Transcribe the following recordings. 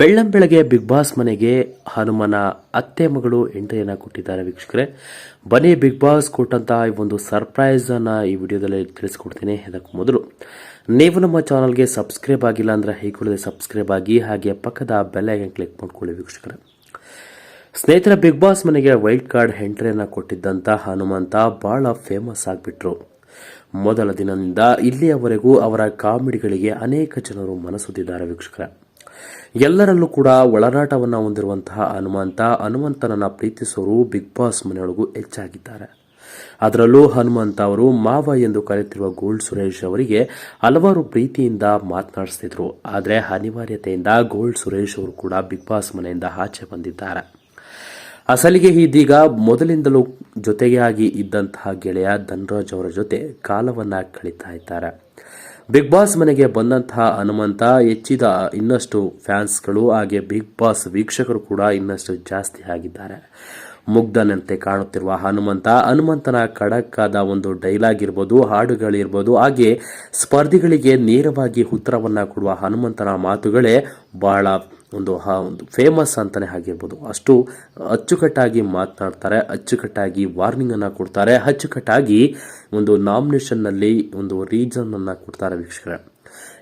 ಬೆಳ್ಳಂಬೆಳಗ್ಗೆ big boss ಮನೆಗೆ ಹನುಮನ ಅತ್ತೆ ಮಗಳು ಎಂಟ್ರಿಯನ್ನ ಕೊಟ್ಟಿದ್ದಾರೆ ವೀಕ್ಷಕರೇ. ಬನ್ನಿ ಬಿಗ್ ಬಾಸ್ ಕೊಟ್ಟಂತಹ ಈ ಒಂದು ಸರ್ಪ್ರೈಸ್ ಅನ್ನ ಈ ವಿಡಿಯೋದಲ್ಲಿ ತಿಳಿಸ್ಕೊಡ್ತೀನಿ ಇದಕ್ಕೂ ಮೊದಲು. ನೀವು ನಮ್ಮ ಚಾನಲ್ಗೆ ಸಬ್ಸ್ಕ್ರೈಬ್ ಆಗಿಲ್ಲ ಅಂದ್ರೆ ಹೀಗೆ ಸಬ್ಸ್ಕ್ರೈಬ್ ಆಗಿ ಹಾಗೆ ಪಕ್ಕದ ಬೆಲ್ ಐಕನ್ ಕ್ಲಿಕ್ ಮಾಡ್ಕೊಳ್ಳಿ ವೀಕ್ಷಕರೇ. ಸ್ನೇಹಿತರ, ಬಿಗ್ ಬಾಸ್ ಮನೆಗೆ ವೈಲ್ಡ್ ಕಾರ್ಡ್ ಎಂಟ್ರಿಯನ್ನ ಕೊಟ್ಟಿದ್ದಂತ ಹನುಮಂತ ಬಹಳ ಫೇಮಸ್ ಆಗಿಬಿಟ್ರು. ಮೊದಲ ದಿನದಿಂದ ಇಲ್ಲಿಯವರೆಗೂ ಅವರ ಕಾಮಿಡಿಗಳಿಗೆ ಅನೇಕ ಜನರು ಮನಸುತ್ತಿದ್ದಾರೆ ವೀಕ್ಷಕರ. ಎಲ್ಲರಲ್ಲೂ ಕೂಡ ಒಳನಾಟವನ್ನು ಹೊಂದಿರುವಂತಹ ಹನುಮಂತ, ಹನುಮಂತನನ್ನು ಪ್ರೀತಿಸೋರು ಬಿಗ್ ಬಾಸ್ ಮನೆಯೊಳಗೂ ಹೆಚ್ಚಾಗಿದ್ದಾರೆ. ಅದರಲ್ಲೂ ಹನುಮಂತ ಅವರು ಮಾವ ಎಂದು ಕರೆಯುತ್ತಿರುವ ಗೋಲ್ಡ್ ಸುರೇಶ್ ಅವರಿಗೆ ಹಲವಾರು ಪ್ರೀತಿಯಿಂದ ಮಾತನಾಡಿಸ್ತಿದ್ರು. ಆದರೆ ಅನಿವಾರ್ಯತೆಯಿಂದ ಗೋಲ್ಡ್ ಸುರೇಶ್ ಅವರು ಕೂಡ ಬಿಗ್ ಬಾಸ್ ಮನೆಯಿಂದ ಆಚೆ ಬಂದಿದ್ದಾರೆ. ಅಸಲಿಗೆ ಇದೀಗ ಮೊದಲಿಂದಲೂ ಜೊತೆಯಾಗಿ ಇದ್ದಂತಹ ಗೆಳೆಯ ಧನ್ರಾಜ್ ಅವರ ಜೊತೆ ಕಾಲವನ್ನ ಕಳೀತಾ ಇದ್ದಾರೆ ಬಿಗ್ ಬಾಸ್ ಮನೆಗೆ ಬಂದಂತಹ ಹನುಮಂತ ಹೆಚ್ಚಿದ ಇನ್ನಷ್ಟು ಫ್ಯಾನ್ಸ್ಗಳು ಹಾಗೆ ಬಿಗ್ ಬಾಸ್ ವೀಕ್ಷಕರು ಕೂಡ ಇನ್ನಷ್ಟು ಜಾಸ್ತಿ ಆಗಿದ್ದಾರೆ. ಮುಗ್ಧನಂತೆ ಕಾಣುತ್ತಿರುವ ಹನುಮಂತ, ಹನುಮಂತನ ಖಡಕ್ಕಾದ ಒಂದು ಡೈಲಾಗ್ ಇರ್ಬೋದು ಹಾಡುಗಳಿರ್ಬೋದು ಹಾಗೆ ಸ್ಪರ್ಧಿಗಳಿಗೆ ನೇರವಾಗಿ ಉತ್ತರವನ್ನು ಕೊಡುವ ಹನುಮಂತನ ಮಾತುಗಳೇ ಬಹಳ ಒಂದು ಹಾ ಒಂದು ಫೇಮಸ್ ಅಂತಲೇ ಆಗಿರ್ಬೋದು. ಅಷ್ಟು ಅಚ್ಚುಕಟ್ಟಾಗಿ ಮಾತನಾಡ್ತಾರೆ, ಅಚ್ಚುಕಟ್ಟಾಗಿ ವಾರ್ನಿಂಗನ್ನು ಕೊಡ್ತಾರೆ, ಅಚ್ಚುಕಟ್ಟಾಗಿ ಒಂದು ನಾಮಿನೇಷನ್ನಲ್ಲಿ ಒಂದು ರೀಸನ್ ಅನ್ನ ಕೊಡ್ತಾರೆ ವೀಕ್ಷಕರೇ.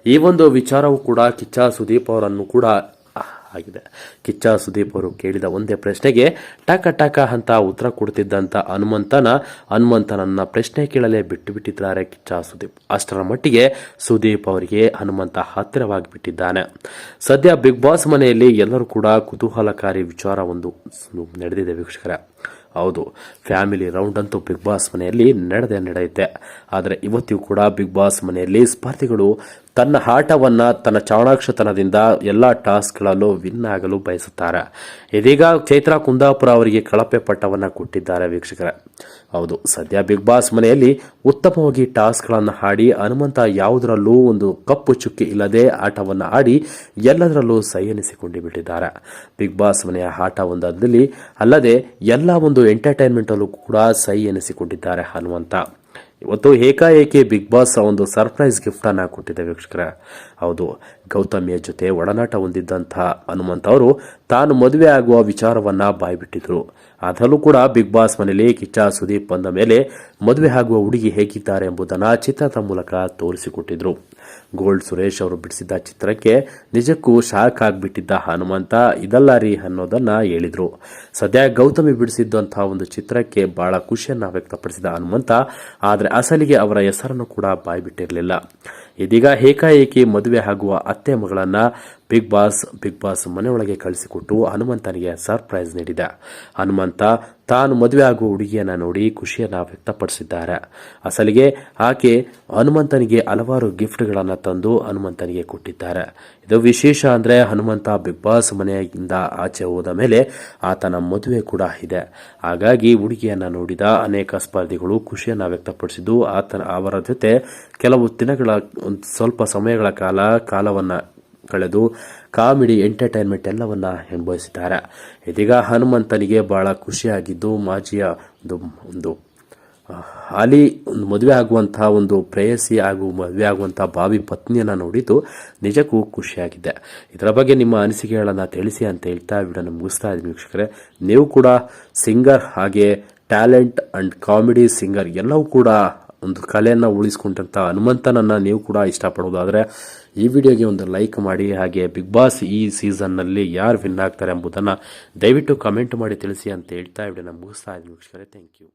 ಈ ಒಂದು ವಿಚಾರವು ಕೂಡ ಕಿಚ್ಚ ಸುದೀಪ್ ಅವರನ್ನು ಕೂಡ ಆಗಿದೆ. ಕಿಚ್ಚ ಸುದೀಪ್ ಅವರು ಕೇಳಿದ ಒಂದೇ ಪ್ರಶ್ನೆಗೆ, ಟಕ ಟಕ ಅಂತ ಉತ್ತರ ಕೊಡ್ತಿದ್ದಂಥ ಹನುಮಂತನ, ಹನುಮಂತನನ್ನ ಪ್ರಶ್ನೆ ಕೇಳಲೇ ಬಿಟ್ಟು ಬಿಟ್ಟಿದ್ದಾರೆ ಕಿಚ್ಚ ಸುದೀಪ್. ಅಷ್ಟರ ಮಟ್ಟಿಗೆ ಸುದೀಪ್ ಅವರಿಗೆ ಹನುಮಂತ ಹತ್ತಿರವಾಗಿ ಬಿಟ್ಟಿದ್ದಾನೆ ಸದ್ಯ ಬಿಗ್ ಬಾಸ್ ಮನೆಯಲ್ಲಿ ಎಲ್ಲರೂ ಕೂಡ ಕುತೂಹಲಕಾರಿ ವಿಚಾರ ಒಂದು ನಡೆದಿದೆ ವೀಕ್ಷಕರೇ. ಹೌದು. ಫ್ಯಾಮಿಲಿ ರೌಂಡ್ ಅಂತೂ ಬಿಗ್ ಬಾಸ್ ಮನೆಯಲ್ಲಿ ನಡೆದೇ ನಡೆಯುತ್ತೆ. ಆದರೆ ಇವತ್ತಿಗೂ ಕೂಡ ಬಿಗ್ ಬಾಸ್ ಮನೆಯಲ್ಲಿ ಸ್ಪರ್ಧಿಗಳು ತನ್ನ ಆಟವನ್ನು, ತನ್ನ ಚಾಣಾಕ್ಷತನದಿಂದ ಎಲ್ಲ ಟಾಸ್ಕ್ಗಳಲ್ಲೂ ವಿನ್ ಆಗಲು ಬಯಸುತ್ತಾರೆ. ಇದೀಗ ಚೈತ್ರಾ ಕುಂದಾಪುರ ಅವರಿಗೆ ಕಳಪೆ ಪಟ್ಟವನ್ನ ಕೊಟ್ಟಿದ್ದಾರೆ ವೀಕ್ಷಕರ. ಹೌದು, ಸದ್ಯ ಬಿಗ್ ಬಾಸ್ ಮನೆಯಲ್ಲಿ ಉತ್ತಮವಾಗಿ ಟಾಸ್ಕ್ಗಳನ್ನು ಆಡಿ ಹನುಮಂತ ಯಾವುದರಲ್ಲೂ ಒಂದು ಕಪ್ಪು ಚುಕ್ಕಿ ಇಲ್ಲದೆ ಆಟವನ್ನು ಆಡಿ ಎಲ್ಲದರಲ್ಲೂ ಸೈ ಎನಿಸಿಕೊಂಡು ಬಿಟ್ಟಿದ್ದಾರೆ. ಬಿಗ್ ಬಾಸ್ ಮನೆಯ ಆಟ ಒಂದಾದಲ್ಲಿ ಅಲ್ಲದೆ ಎಲ್ಲ ಒಂದು ಎಂಟರ್ಟೈನ್ಮೆಂಟ್ ಅಲ್ಲೂ ಕೂಡ ಸೈ ಎನಿಸಿಕೊಂಡಿದ್ದಾರೆ ಹನುಮಂತ. ಇವತ್ತು ಏಕಾಏಕಿ ಬಿಗ್ ಬಾಸ್ ಒಂದು ಸರ್ಪ್ರೈಸ್ ಗಿಫ್ಟ್ ಅನ್ನ ಕೊಟ್ಟಿದೆ ವೀಕ್ಷಕರ. ಹೌದು, ಗೌತಮಿಯ ಜೊತೆ ಒಡನಾಟ ಹೊಂದಿದ್ದಂಥ ಹನುಮಂತ ಅವರು ತಾನು ಮದುವೆ ಆಗುವ ವಿಚಾರವನ್ನ ಬಾಯ್ಬಿಟ್ಟಿದ್ರು. ಅದರಲ್ಲೂ ಕೂಡ ಬಿಗ್ ಬಾಸ್ ಮನೆಯಲ್ಲಿ ಕಿಚ್ಚ ಸುದೀಪ್ ಬಂದ ಮೇಲೆ ಮದುವೆ ಆಗುವ ಹುಡುಗಿ ಹೇಗಿದ್ದಾರೆ ಎಂಬುದನ್ನು ಚಿತ್ರದ ಮೂಲಕ ತೋರಿಸಿಕೊಟ್ಟಿದ್ರು. ಗೋಲ್ಡ್ ಸುರೇಶ್ ಅವರು ಬಿಡಿಸಿದ್ದ ಚಿತ್ರಕ್ಕೆ ನಿಜಕ್ಕೂ ಶಾಕ್ ಆಗಿಬಿಟ್ಟಿದ್ದ ಹನುಮಂತ ಇದಲ್ಲ ರೀ ಅನ್ನೋದನ್ನ ಹೇಳಿದ್ರು. ಸದ್ಯ ಗೌತಮಿ ಬಿಡಿಸಿದ್ದಂತಹ ಒಂದು ಚಿತ್ರಕ್ಕೆ ಬಹಳ ಖುಷಿಯನ್ನು ವ್ಯಕ್ತಪಡಿಸಿದ ಹನುಮಂತ, ಆದರೆ ಅಸಲಿಗೆ ಅವರ ಹೆಸರನ್ನು ಕೂಡ ಬಾಯ್ಬಿಟ್ಟಿರಲಿಲ್ಲ. ಇದೀಗ ಏಕಾಏಕಿ ಮದುವೆ ಆಗುವ ಅತ್ತೆ ಮಗಳನ್ನ ಬಿಗ್ ಬಾಸ್ ಬಿಗ್ ಬಾಸ್ ಮನೆಯೊಳಗೆ ಕಳಿಸಿಕೊಟ್ಟು ಹನುಮಂತನಿಗೆ ಸರ್ಪ್ರೈಸ್ ನೀಡಿದ. ಹನುಮಂತ ತಾನು ಮದುವೆ ಆಗುವ ಹುಡುಗಿಯನ್ನ ನೋಡಿ ಖುಷಿಯನ್ನ ವ್ಯಕ್ತಪಡಿಸಿದ್ದಾರೆ. ಅಸಲಿಗೆ ಆಕೆ ಹನುಮಂತನಿಗೆ ಹಲವಾರು ಗಿಫ್ಟ್ಗಳನ್ನು ತಂದು ಹನುಮಂತನಿಗೆ ಕೊಟ್ಟಿದ್ದಾರೆ. ಇದು ವಿಶೇಷ ಅಂದ್ರೆ ಹನುಮಂತ ಬಿಗ್ ಬಾಸ್ ಮನೆಯಿಂದ ಆಚೆ ಹೋದ ಮೇಲೆ ಆತನ ಮದುವೆ ಕೂಡ ಇದೆ. ಹಾಗಾಗಿ ಹುಡುಗಿಯನ್ನ ನೋಡಿದ ಅನೇಕ ಸ್ಪರ್ಧಿಗಳು ಖುಷಿಯನ್ನು ವ್ಯಕ್ತಪಡಿಸಿದ್ದು ಆತನ ಅವರ ಜೊತೆ ಕೆಲವು ದಿನಗಳ ಸ್ವಲ್ಪ ಸಮಯಗಳ ಕಾಲ, ಕಾಲವನ್ನ ಕಳೆದು ಕಾಮಿಡಿ ಎಂಟರ್ಟೈನ್ಮೆಂಟ್ ಎಲ್ಲವನ್ನ ಅನುಭವಿಸಿದ್ದಾರೆ ಇದೀಗ ಹನುಮಂತನಿಗೆ ಬಹಳ ಖುಷಿಯಾಗಿದ್ದು ಮಾಜಿಯ ಒಂದು ಒಂದು ಹಾಲಿ ಒಂದು ಮದುವೆ ಆಗುವಂತಹ ಒಂದು ಪ್ರೇಯಸಿ ಹಾಗೂ ಮದುವೆ ಆಗುವಂತಹ ಭಾವಿ ಪತ್ನಿಯನ್ನ ನೋಡಿದ್ದು ನಿಜಕ್ಕೂ ಖುಷಿಯಾಗಿದೆ. ಇದರ ಬಗ್ಗೆ ನಿಮ್ಮ ಅನಿಸಿಕೆಗಳನ್ನು ತಿಳಿಸಿ ಅಂತ ಹೇಳ್ತಾ ವಿಡಿಯೋನ ಮುಗಿಸ್ತಾ ಇದ್ದೀನಿ ವೀಕ್ಷಕರೇ. ನೀವು ಕೂಡ ಸಿಂಗರ್ ಹಾಗೆ ಟ್ಯಾಲೆಂಟ್ ಅಂಡ್ ಕಾಮಿಡಿ ಸಿಂಗರ್ ಎಲ್ಲವೂ ಕೂಡ ಒಂದು ಕಲೆಯನ್ನು ಉಳಿಸ್ಕೊಂಡಂತ ಹನುಮಂತನನ್ನ ನೀವು ಕೂಡ ಇಷ್ಟಪಡೋದಾದ್ರೆ ಈ ವಿಡಿಯೋಗೆ ಒಂದು ಲೈಕ್ ಮಾಡಿ ಹಾಗೆ ಬಿಗ್ ಬಾಸ್ ಈ ಸೀಸನ್ನಲ್ಲಿ ಯಾರು ವಿನ್ ಆಗ್ತಾರೆ ಎಂಬುದನ್ನು ದಯವಿಟ್ಟು ಕಮೆಂಟ್ ಮಾಡಿ ತಿಳಿಸಿ ಅಂತ ಹೇಳ್ತಾ ವಿಡಿಯೋನ ಮುಗಿಸ್ತಾ ಇದ್ದೀನಿ. ವೀಕ್ಷಕರೇ ಥ್ಯಾಂಕ್ ಯು.